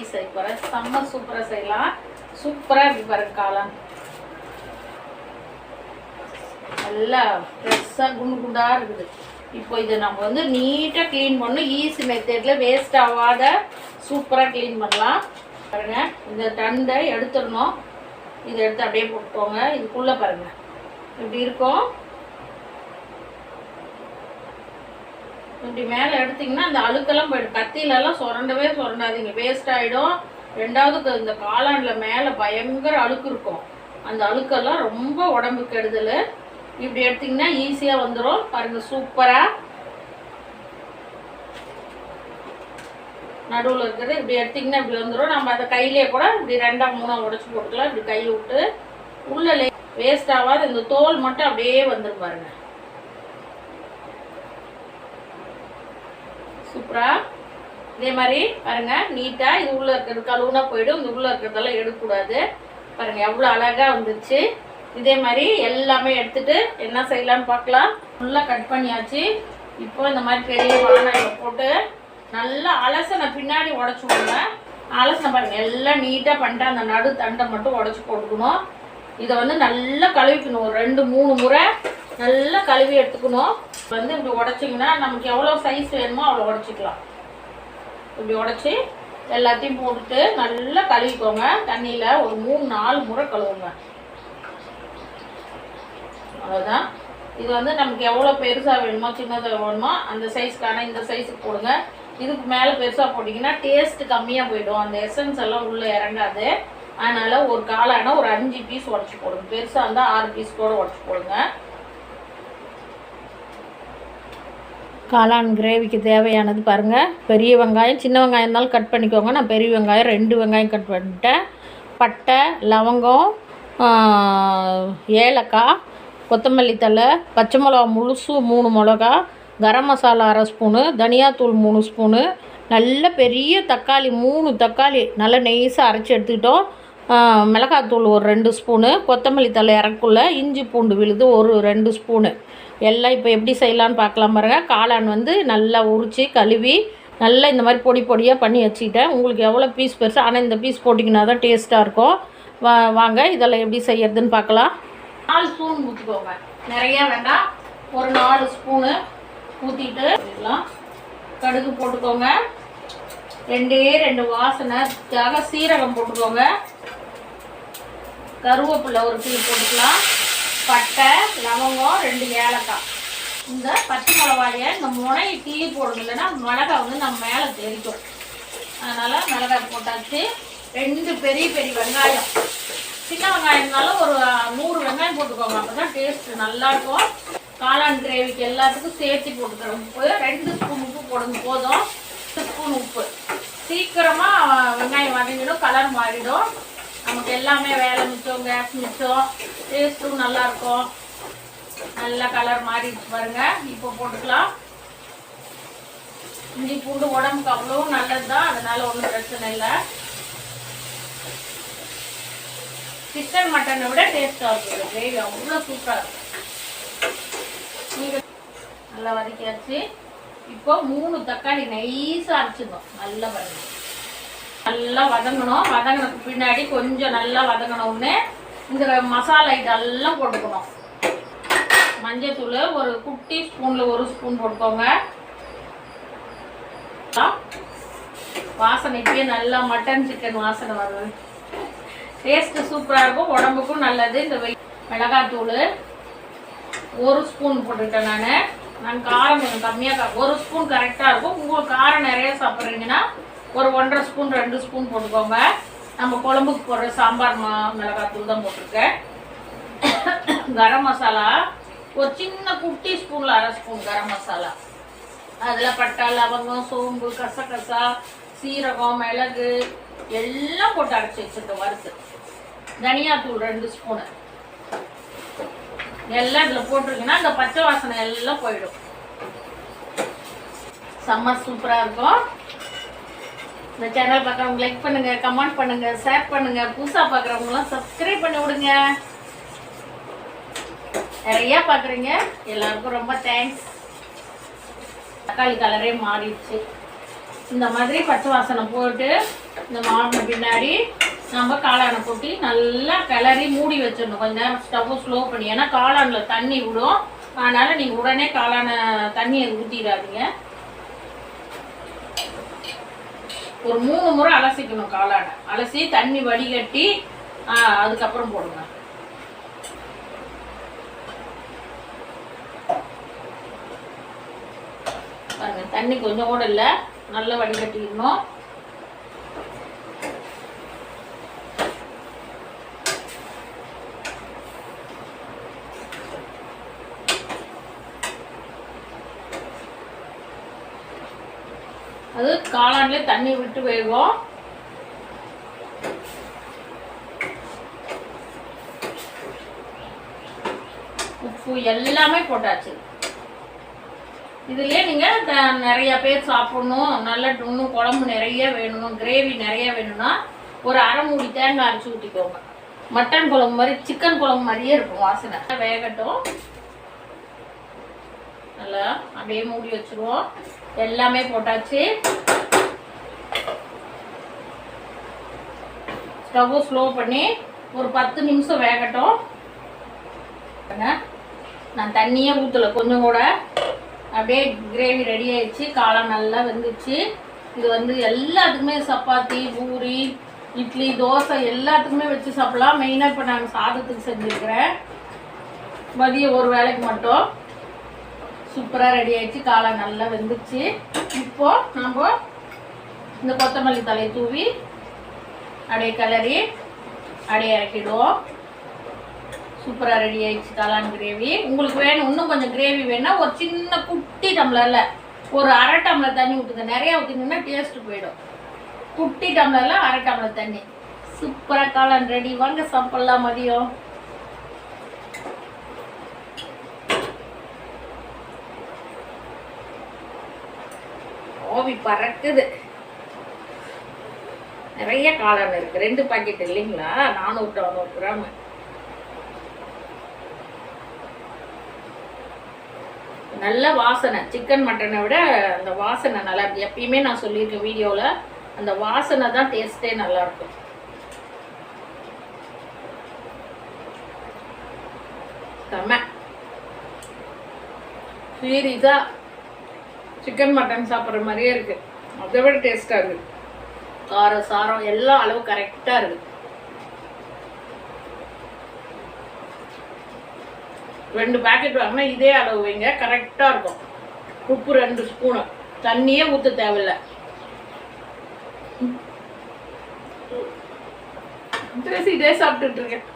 செய்ய போகிறேன் செம்ம சூப்பராக செய்யலாம். சூப்பராக இருக்கு பாருங்க காளான். நல்லா ஃப்ரெஷ்ஷாக குண்டு குண்டாக இருக்குது. இப்போ இதை நம்ம வந்து நீட்டாக க்ளீன் பண்ணணும். ஈஸி மெத்தடில் வேஸ்ட் ஆகாத சூப்பராக க்ளீன் பண்ணலாம். பாருங்க இந்த தண்டை எடுத்துடணும். இதை எடுத்து அப்படியே போட்டுக்கோங்க. இதுக்குள்ளே பாருங்கள் இப்படி இருக்கும். இப்படி மேலே எடுத்தீங்கன்னா அந்த அழுக்கெல்லாம் போயிடும். கத்தியிலலாம் சுரண்டவே சுரண்டாதீங்க. வேஸ்ட் ஆகிடும் ரெண்டாவது இந்த காளானில் மேலே பயங்கர அழுக்கு இருக்கும். அந்த அழுக்கெல்லாம் ரொம்ப உடம்பு கெடுதல். இப்படி எடுத்தீங்கன்னா ஈஸியாக வந்துடும் பாருங்க சூப்பராக நடுவில் இருக்கிறது இப்படி எடுத்தீங்கன்னா இப்படி வந்துடும் நம்ம அதை கையிலே கூட இப்படி ரெண்டாம் மூணா உடச்சி போட்டுக்கலாம். இப்படி கை விட்டு உள்ளே வேஸ்ட் ஆகாது இந்த தோல் மட்டும் அப்படியே வந்துடும் பாருங்க. சூப்பரா இதே மாதிரி பாருங்க நீட்டா இது உள்ள இருக்கிறது கழுவுனா போயிடும் இந்த உள்ள இருக்கிறதெல்லாம் எடுக்கக்கூடாது. பாருங்க எவ்வளோ அழகா வந்துருச்சு. இதே மாதிரி எல்லாமே எடுத்துட்டு என்ன செய்யலாம்னு பார்க்கலாம். ஃபுல்லாக கட் பண்ணியாச்சு. இப்போ இந்த மாதிரி பெரிய வானலில் போட்டு நல்லா அலசனை பின்னாடி உடச்சி விடுங்க. அலசனை பாருங்க எல்லாம் நீட்டாக பண்ணிட்டு அந்த நடு தண்டை மட்டும் உடச்சி போட்டுக்கணும். இதை வந்து நல்லா கழுவிக்கணும். ஒரு ரெண்டு மூணு முறை நல்லா கழுவி எடுத்துக்கணும். வந்து இப்படி உடச்சிங்கன்னா நமக்கு எவ்வளோ சைஸ் வேணுமோ அவ்வளோ உடச்சிக்கலாம். இப்படி உடச்சி எல்லாத்தையும் போட்டுட்டு நல்லா கழுவிக்கோங்க. தண்ணியில் ஒரு மூணு நாலு முறை கழுவுங்க. அவ்வளோதான் இது வந்து நமக்கு எவ்வளோ பெருசாக வேணுமோ சின்னதாக வேணுமோ அந்த சைஸ்க்கான இந்த சைஸுக்கு போடுங்க. இதுக்கு மேலே பெருசாக போட்டிங்கன்னா டேஸ்ட் கம்மியாக போயிடும். அந்த எசன்ஸ் எல்லாம் உள்ளே இறங்காது. அதனால் ஒரு காலான ஒரு அஞ்சு பீஸ் உடச்சி போடுங்க. பெருசாக இருந்தால் ஆறு பீஸ் கூட உடச்சி போடுங்க. காளான் கிரேவிக்கு தேவையானது பாருங்கள் பெரிய வெங்காயம் சின்ன வெங்காயம் இருந்தாலும் கட் பண்ணிக்கோங்க. நான் பெரிய வெங்காயம் ரெண்டு வெங்காயம் கட் பண்ணிட்டேன். பட்டை லவங்கம் ஏலக்காய் கொத்தமல்லி தழை பச்சை மிளகா முழுசு மூணு மிளகா கரம் மசாலா அரை ஸ்பூனு தனியாத்தூள் மூணு ஸ்பூனு நல்ல பெரிய தக்காளி மூணு தக்காளி நல்லா நெய்ஸாக அரைச்சி எடுத்துக்கிட்டோம். மிளகாத்தூள் ஒரு ரெண்டு ஸ்பூனு கொத்தமல்லி தழை இறக்குள்ள இஞ்சி பூண்டு விழுது ஒரு ரெண்டு ஸ்பூனு. எல்லாம் இப்போ எப்படி செய்யலான்னு பார்க்கலாம் பாருங்கள் காளான் வந்து நல்லா உரித்து கழுவி நல்லா இந்த மாதிரி பொடி பொடியாக பண்ணி வச்சுக்கிட்டேன். உங்களுக்கு எவ்வளோ பீஸ் பெருசு ஆனால் இந்த பீஸ் போட்டிங்கன்னா தான் டேஸ்ட்டாக இருக்கும். வா வாங்க இதெல்லாம் எப்படி செய்யறதுன்னு பார்க்கலாம். நாலு ஸ்பூன் ஊற்றிக்கோங்க நிறைய வேண்டாம். ஒரு நாலு ஸ்பூனு ஊற்றிட்டு கடுகு போட்டுக்கோங்க. ரெண்டே ரெண்டு வாசனைக்காக சீரகம் போட்டுக்கோங்க. கருவேப்பிலை ஒரு டீ போட்டுக்கலாம். பட்டை லவங்கம் ரெண்டு ஏலக்காய். இந்த பச்சை மிளகாய இந்த முனையை கிள்ளி போடணும். இல்லைன்னா மிளகாய் வந்து நம்ம மேலே தெரிக்கும் அதனால் மிளகாய் போட்டாச்சு. ரெண்டு பெரிய பெரிய வெங்காயம். சின்ன வெங்காயம்னாலும் ஒரு நூறு வெங்காயம் போட்டுக்கோங்க. அப்போ தான் டேஸ்ட் நல்லாயிருக்கும் காளான் கிரேவிக்கு எல்லாத்துக்கும் சேர்த்து போட்டுக்கிறோம். உப்பு ரெண்டு ஸ்பூன் உப்பு போடுங்க. போதும். ஸ்பூன் உப்பு. சீக்கிரமாக வெங்காயம் வதங்கிடும். கலர் மாறிடும். நமக்கு எல்லாமே வேலை மிச்சம் கேஸ் மிச்சம் டேஸ்ட்டும் நல்லாயிருக்கும் நல்லா கலர் மாறிடுச்சு பாருங்க. இப்போ போட்டுக்கலாம். இஞ்சி பூண்டு உடம்புக்கு அவ்வளோ நல்லது தான் அதனால ஒன்றும் பிரச்சனை இல்லை. சிக்கன் மட்டனை விட டேஸ்ட்டாக இருக்குது கிரேவி அவ்வளோ சூப்பராக இருக்கும் நல்லா வதக்கியாச்சு. இப்போ மூணு தக்காளி நைஸாக அரைச்சிடும் நல்லா பாருங்க நல்லா வதங்கணும். வதங்கினதுக்கு பின்னாடி கொஞ்சம் நல்லா வதங்கினோடனே இந்த மசாலா இதெல்லாம் போட்டுக்கணும். மஞ்சத்தூள் ஒரு குட்டி ஸ்பூனில் ஒரு ஸ்பூன் போட்டுக்கோங்க. வாசனை இப்பயே நல்லா மட்டன் சிக்கன் வாசனை வருது. டேஸ்ட்டு சூப்பராக இருக்கும். உடம்புக்கும் நல்லது. இந்த மிளகாத்தூள் ஒரு ஸ்பூன் போட்டுக்கிட்டேன் நான். நான் காரம் கொஞ்சம் கம்மியாக ஒரு ஸ்பூன் கரெக்டாக இருக்கும். உங்களுக்கு காரம் நிறைய சாப்பிட்றீங்கன்னா ஒரு ஒன்றரை ஸ்பூன் ரெண்டு ஸ்பூன் போட்டுக்கோங்க. நம்ம குழம்புக்கு போடுற சாம்பார் மா மிளகாத்தூள் தான் போட்டிருக்கேன். கரம் மசாலா ஒரு சின்ன குட்டி ஸ்பூனில் அரை ஸ்பூன் கரம் மசாலா. அதில் பட்டை லவங்கம் சோம்பு கசகசா சீரகம் மிளகு எல்லாம் போட்டு அரைச்சி வச்சுருக்கேன் வறுத்து. தனியாத்தூள் ரெண்டு ஸ்பூனு. எல்லாம் இதில் போட்டிருக்கீங்கன்னா அந்த பச்சை வாசனை எல்லாம் போயிடும். செம்ம சூப்பராக இருக்கும். இந்த சேனல் பார்க்குறவங்க லைக் பண்ணுங்க கமெண்ட் பண்ணுங்க ஷேர் பண்ணுங்க. புதுசாக பார்க்குறவங்களாம் சப்ஸ்கிரைப் பண்ணி விடுங்க. நிறையா பார்க்குறீங்க. எல்லாருக்கும் ரொம்ப தேங்க்ஸ் தக்காளி கலரே மாறிடுச்சு. இந்த மாதிரி பச்சை வாசனை போட்டு இந்த மாறின பின்னாடி நம்ம காளானை கொட்டி நல்லா கிளறி மூடி வச்சிடணும். கொஞ்ச நேரம் ஸ்டவ் ஸ்லோ பண்ணி. ஏன்னா காளானில் தண்ணி விடும். அதனால் நீங்கள் உடனே காளானை தண்ணியை ஊற்றிடாதீங்க ஒரு மூணு முறை அலசிக்கணும் காளானை அலசி தண்ணி வடிகட்டி ஆ, அதுக்கப்புறம் போடுங்க. பாருங்க தண்ணி கொஞ்சம் கூட இல்லை. நல்லா வடிகட்டிக்கணும் அது காளான்ல தண்ணி விட்டு வேகும் உப்பு எல்லாமே போட்டாச்சு. இதுலயே நீங்க த- நிறைய பேர் சாப்பிடணும். நல்ல இன்னும் குழம்பு நிறைய வேணும் கிரேவி நிறைய வேணும்னா ஒரு அரை மூடி தேங்காய் அரைச்சி ஊற்றிக்கோங்க மட்டன் குழம்பு மாதிரி சிக்கன் குழம்பு மாதிரியே இருக்கும் வாசனை. வேகட்டும். நல்லா அப்படியே மூடி வச்சிருவோம். எல்லாமே போட்டாச்சு. ஸ்டவ்வை ஸ்லோ பண்ணி ஒரு பத்து நிமிஷம் வேகட்டும். நான் தண்ணியே ஊற்றல கொஞ்சம் கூட. அப்படியே கிரேவி ரெடி ஆயிடுச்சு. காளான் நல்லா வெந்துச்சு. இது வந்து எல்லாத்துக்குமே சப்பாத்தி பூரி இட்லி தோசை எல்லாத்துக்குமே வச்சு சாப்பிடலாம். மெயினாக இப்போ நாங்கள் சாதத்துக்கு செஞ்சுருக்கிறேன். மதியம் ஒரு வேளைக்கு மட்டும். சூப்பராக ரெடி ஆயிடுச்சு. காளான் நல்லா வெந்துச்சு. இப்போ நம்ம இந்த கொத்தமல்லி தலை தூவி அப்படியே கிளறி அப்படியே இறக்கிடுவோம். சூப்பராக ரெடி ஆயிடுச்சு காளான் கிரேவி உங்களுக்கு வேணும் இன்னும் கொஞ்சம் கிரேவி வேணா ஒரு சின்ன குட்டி டம்ளரில் ஒரு அரை டம்ளர் தண்ணி ஊற்றுங்க நிறையா ஊற்றினீங்கன்னா டேஸ்ட் போயிடும். குட்டி டம்ளரில் அரை டம்ளர் தண்ணி. சூப்பராக காளான் ரெடி வாங்க சாப்பிட்லாம் மதியம். ஓவி பறக்குது. நிறைய காளான் இருக்கு. ரெண்டு பாக்கெட் இல்லைங்களா? நானூற்றி அறுநூறு கிராம். நல்ல வாசனை. சிக்கன் மட்டனை விட அந்த வாசனை நல்லா இருக்கு. எப்பயுமே நான் சொல்லியிருக்கேன் வீடியோவில் அந்த வாசனை தான் டேஸ்ட்டே நல்லா இருக்கும். செம்ம சீரியஸாக சிக்கன் மட்டன் சாப்பிட்ற மாதிரியே இருக்கு. அதை விட டேஸ்ட்டாக இருக்கு. காரம் சாரம் எல்லாம் அளவு கரெக்டாக இருக்கு. ரெண்டு பாக்கெட் வாங்கினா இதே அளவு வைங்க கரெக்டாக இருக்கும். உப்பு ரெண்டு ஸ்பூனு. தண்ணியே ஊற்ற தேவையில்ல. இதே சாப்பிட்டுட்டு இருக்கேன்.